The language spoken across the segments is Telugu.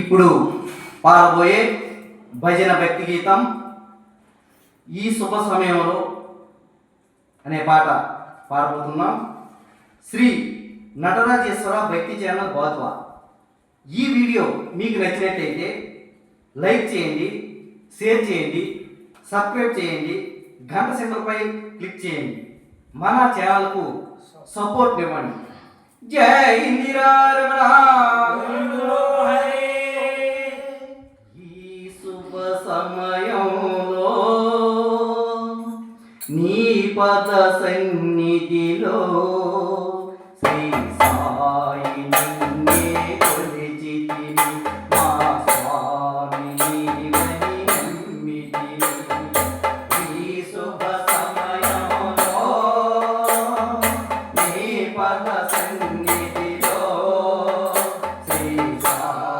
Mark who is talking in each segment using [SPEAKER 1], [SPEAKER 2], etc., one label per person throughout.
[SPEAKER 1] ఇప్పుడు పాడబోయే భజన భక్తి గీతం ఈ శుభ సమయంలో అనే పాట పాడబోతున్నాం. శ్రీ నటరాజేశ్వర భక్తి ఛానల్ గోత్వ ఈ వీడియో మీకు నచ్చినట్లయితే లైక్ చేయండి షేర్ చేయండి సబ్స్క్రైబ్ చేయండి గంట సింబల్పై క్లిక్ చేయండి. మన ఛానల్కు సపోర్ట్ ఇవ్వండి. జై ఇందిరారమణ సమయంలో నీ పద సన్నిధిలో శ్రీ సాయి నిన్నే కొలిచితిని మా స్వామి నీవని నమ్మితిని. ఈ శుభ సమయంలో నీ పద సన్నిధిలో శ్రీ సాయి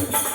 [SPEAKER 1] Thank you.